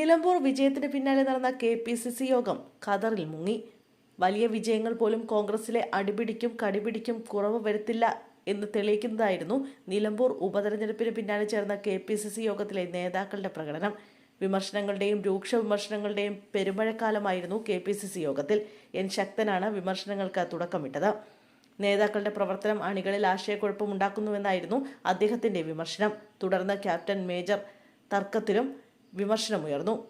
നിലമ്പൂർ വിജയത്തിന് പിന്നാലെ നടന്ന കെ പി സി സി യോഗം ഖദറിൽ മുങ്ങി. വലിയ വിജയങ്ങൾ പോലും കോൺഗ്രസിലെ അടിപിടിക്കും കടിപിടിക്കും കുറവ് വരുത്തില്ല എന്ന് തെളിയിക്കുന്നതായിരുന്നു നിലമ്പൂർ ഉപതെരഞ്ഞെടുപ്പിന് പിന്നാലെ ചേർന്ന കെ പി സി സി യോഗത്തിലെ നേതാക്കളുടെ പ്രകടനം. വിമർശനങ്ങളുടെയും രൂക്ഷ വിമർശനങ്ങളുടെയും പെരുമഴക്കാലമായിരുന്നു കെ പി സി സി യോഗത്തിൽ. എൻ ശക്തനാണ് വിമർശനങ്ങൾക്ക് തുടക്കമിട്ടത്. നേതാക്കളുടെ പ്രവർത്തനം അണികളിൽ ആശയക്കുഴപ്പമുണ്ടാക്കുന്നുവെന്നായിരുന്നു അദ്ദേഹത്തിന്റെ വിമർശനം. തുടർന്ന് ക്യാപ്റ്റൻ മേജർ തർക്കത്തിലും വിമർശനമുയർന്നു.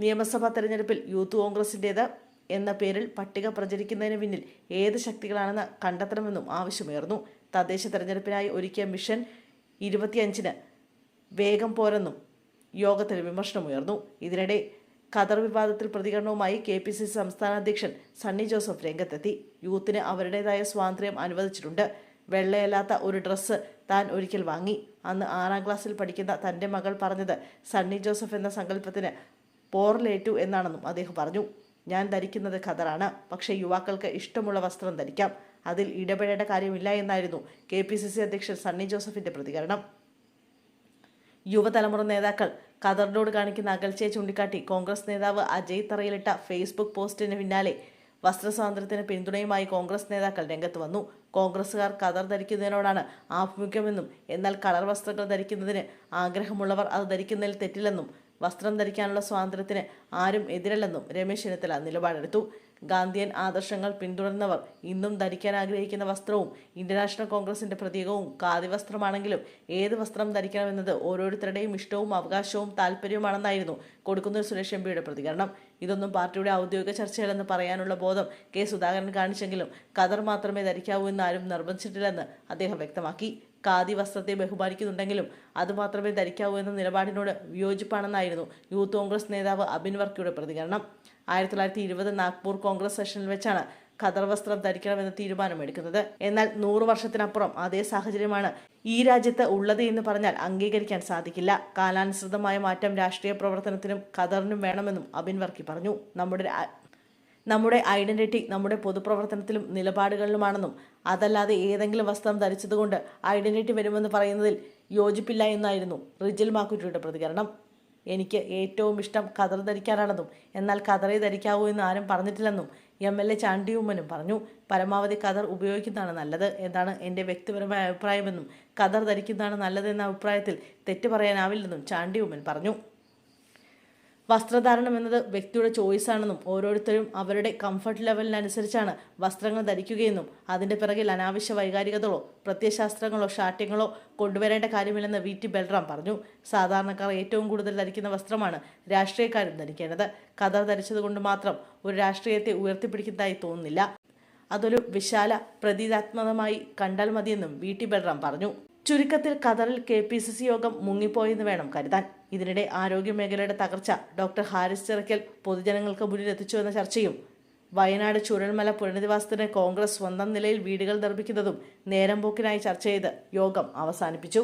നിയമസഭാ തെരഞ്ഞെടുപ്പിൽ യൂത്ത് കോൺഗ്രസിന്റേത് എന്ന പേരിൽ പട്ടിക പ്രചരിക്കുന്നതിന് പിന്നിൽ ഏത് ശക്തികളാണെന്ന് കണ്ടെത്തണമെന്നും ആവശ്യമുയർന്നു. തദ്ദേശ തെരഞ്ഞെടുപ്പിനായി ഒരുക്കിയ മിഷൻ ഇരുപത്തിയഞ്ചിന് വേഗം പോരെന്നും യോഗത്തിൽ വിമർശനമുയർന്നു. ഇതിനിടെ ഖദർ വിവാദത്തിൽ പ്രതികരണവുമായി കെ പി സി സി സംസ്ഥാന അധ്യക്ഷൻ സണ്ണി ജോസഫ് രംഗത്തെത്തി. യൂത്തിന് അവരുടേതായ സ്വാതന്ത്ര്യം അനുവദിച്ചിട്ടുണ്ട്. വെള്ളയല്ലാത്ത ഒരു ഡ്രസ്സ് താൻ ഒരിക്കൽ വാങ്ങി. അന്ന് ആറാം ക്ലാസ്സിൽ പഠിക്കുന്ന തന്റെ മകൾ പറഞ്ഞത് സണ്ണി ജോസഫ് എന്ന സങ്കല്പത്തിന് പോറലേറ്റു എന്നാണെന്നും അദ്ദേഹം പറഞ്ഞു. ഞാൻ ധരിക്കുന്നത് ഖദറാണ്. പക്ഷേ യുവാക്കൾക്ക് ഇഷ്ടമുള്ള വസ്ത്രം ധരിക്കാം. അതിൽ ഇടപെടേണ്ട കാര്യമില്ല എന്നായിരുന്നു കെ പി സി സി അധ്യക്ഷൻ സണ്ണി ജോസഫിന്റെ പ്രതികരണം. യുവതലമുറ നേതാക്കൾ ഖദറിനോട് കാണിക്കുന്ന അകൽച്ചയെ ചൂണ്ടിക്കാട്ടി കോൺഗ്രസ് നേതാവ് അജയ് തറയിലിട്ട ഫേസ്ബുക്ക് പോസ്റ്റിന് പിന്നാലെ വസ്ത്രസ്വാതന്ത്ര്യത്തിന് പിന്തുണയുമായി കോൺഗ്രസ് നേതാക്കൾ രംഗത്ത് വന്നു. കോൺഗ്രസുകാർ കതർ ധരിക്കുന്നതിനോടാണ് ആഭിമുഖ്യമെന്നും എന്നാൽ കളർ വസ്ത്രങ്ങൾ ധരിക്കുന്നതിന് ആഗ്രഹമുള്ളവർ അത് ധരിക്കുന്നതിൽ തെറ്റില്ലെന്നും വസ്ത്രം ധരിക്കാനുള്ള സ്വാതന്ത്ര്യത്തിന് ആരും എതിരല്ലെന്നും രമേശ് ചെന്നിത്തല നിലപാടെടുത്തു. ഗാന്ധിയൻ ആദർശങ്ങൾ പിന്തുടർന്നവർ ഇന്നും ധരിക്കാൻ ആഗ്രഹിക്കുന്ന വസ്ത്രവും ഇന്ത്യൻ കോൺഗ്രസിന്റെ പ്രതീകവും ഖാദി വസ്ത്രമാണെങ്കിലും ഏത് വസ്ത്രം ധരിക്കണമെന്നത് ഓരോരുത്തരുടെയും ഇഷ്ടവും അവകാശവും താല്പര്യവുമാണെന്നായിരുന്നു കൊടുക്കുന്നൂർ സുരേഷ് എം പിയുടെ പ്രതികരണം. ഇതൊന്നും പാർട്ടിയുടെ ഔദ്യോഗിക ചർച്ചയല്ലെന്ന് പറയാനുള്ള ബോധം കെ സുധാകരൻ കാണിച്ചെങ്കിലും ഖദർ മാത്രമേ ധരിക്കാവൂ എന്ന് ആരും നിർബന്ധിച്ചിട്ടില്ലെന്ന് അദ്ദേഹം വ്യക്തമാക്കി. ഖാദി വസ്ത്രത്തെ ബഹുമാനിക്കുന്നുണ്ടെങ്കിലും അത് മാത്രമേ ധരിക്കാവൂ എന്ന നിലപാടിനോട് വിയോജിപ്പാണെന്നായിരുന്നു യൂത്ത് കോൺഗ്രസ് നേതാവ് അബിൻ വർക്കിയുടെ പ്രതികരണം. ആയിരത്തി തൊള്ളായിരത്തി ഇരുപത് നാഗ്പൂർ കോൺഗ്രസ് സെഷനിൽ വെച്ചാണ് ഖദർ വസ്ത്രം ധരിക്കണമെന്ന തീരുമാനമെടുക്കുന്നത്. എന്നാൽ നൂറു വർഷത്തിനപ്പുറം അതേ സാഹചര്യമാണ് ഈ രാജ്യത്ത് ഉള്ളത് എന്ന് പറഞ്ഞാൽ അംഗീകരിക്കാൻ സാധിക്കില്ല. കാലാനുസൃതമായ മാറ്റം രാഷ്ട്രീയ പ്രവർത്തനത്തിനും ഖദറിനും വേണമെന്നും അബിൻ വർക്കി പറഞ്ഞു. നമ്മുടെ നമ്മുടെ ഐഡന്റിറ്റി നമ്മുടെ പൊതുപ്രവർത്തനത്തിലും നിലപാടുകളിലുമാണെന്നും അതല്ലാതെ ഏതെങ്കിലും വസ്ത്രം ധരിച്ചതുകൊണ്ട് ഐഡന്റിറ്റി വരുമെന്ന് പറയുന്നതിൽ യോജിപ്പില്ല എന്നായിരുന്നു റിജിൽ മാക്കുറ്റിയുടെ പ്രതികരണം. എനിക്ക് ഏറ്റവും ഇഷ്ടം കതർ ധരിക്കാനാണെന്നും എന്നാൽ ഖദറെ ധരിക്കാവൂ എന്ന് ആരും പറഞ്ഞിട്ടില്ലെന്നും എം എൽ എ ചാണ്ടിയുമ്മനും പറഞ്ഞു. പരമാവധി കതർ ഉപയോഗിക്കുന്നതാണ് നല്ലത് എന്നാണ് എന്റെ വ്യക്തിപരമായ അഭിപ്രായമെന്നും കതർ ധരിക്കുന്നതാണ് നല്ലതെന്ന അഭിപ്രായത്തിൽ തെറ്റ് പറയാനാവില്ലെന്നും ചാണ്ടിയുമ്മൻ പറഞ്ഞു. വസ്ത്രധാരണം എന്നത് വ്യക്തിയുടെ ചോയ്സാണെന്നും ഓരോരുത്തരും അവരുടെ കംഫർട്ട് ലെവലിനനുസരിച്ചാണ് വസ്ത്രങ്ങൾ ധരിക്കുകയെന്നും അതിന്റെ പിറകിൽ അനാവശ്യ വൈകാരികതകളോ പ്രത്യയശാസ്ത്രങ്ങളോ ശാഠ്യങ്ങളോ കൊണ്ടുവരേണ്ട കാര്യമില്ലെന്ന് വി ടി ബൽറാം പറഞ്ഞു. സാധാരണക്കാർ ഏറ്റവും കൂടുതൽ ധരിക്കുന്ന വസ്ത്രമാണ് രാഷ്ട്രീയക്കാരും ധരിക്കേണ്ടത്. കഥ ധരിച്ചതുകൊണ്ട് മാത്രം ഒരു രാഷ്ട്രീയത്തെ ഉയർത്തിപ്പിടിക്കുന്നതായി തോന്നുന്നില്ല. അതൊരു വിശാല പ്രതീകാത്മകമായി കണ്ടാൽ മതിയെന്നും വി ടി ബൽറാം പറഞ്ഞു. ചുരുക്കത്തിൽ ഖത്തറിൽ കെ പി സി സി യോഗം മുങ്ങിപ്പോയെന്ന് വേണം കരുതാൻ. ഇതിനിടെ ആരോഗ്യ മേഖലയുടെ തകർച്ച ഡോക്ടർ ഹാരിസ് ചിറക്കൽ പൊതുജനങ്ങൾക്ക് മുന്നിൽ എത്തിച്ചുവെന്ന ചർച്ചയും വയനാട് ചുരൽമല പുനരധിവാസത്തിന് കോൺഗ്രസ് സ്വന്തം നിലയിൽ വീടുകൾ നിർമ്മിക്കുന്നതും നേരം പോക്കിനായി ചർച്ച ചെയ്ത് യോഗം അവസാനിപ്പിച്ചു.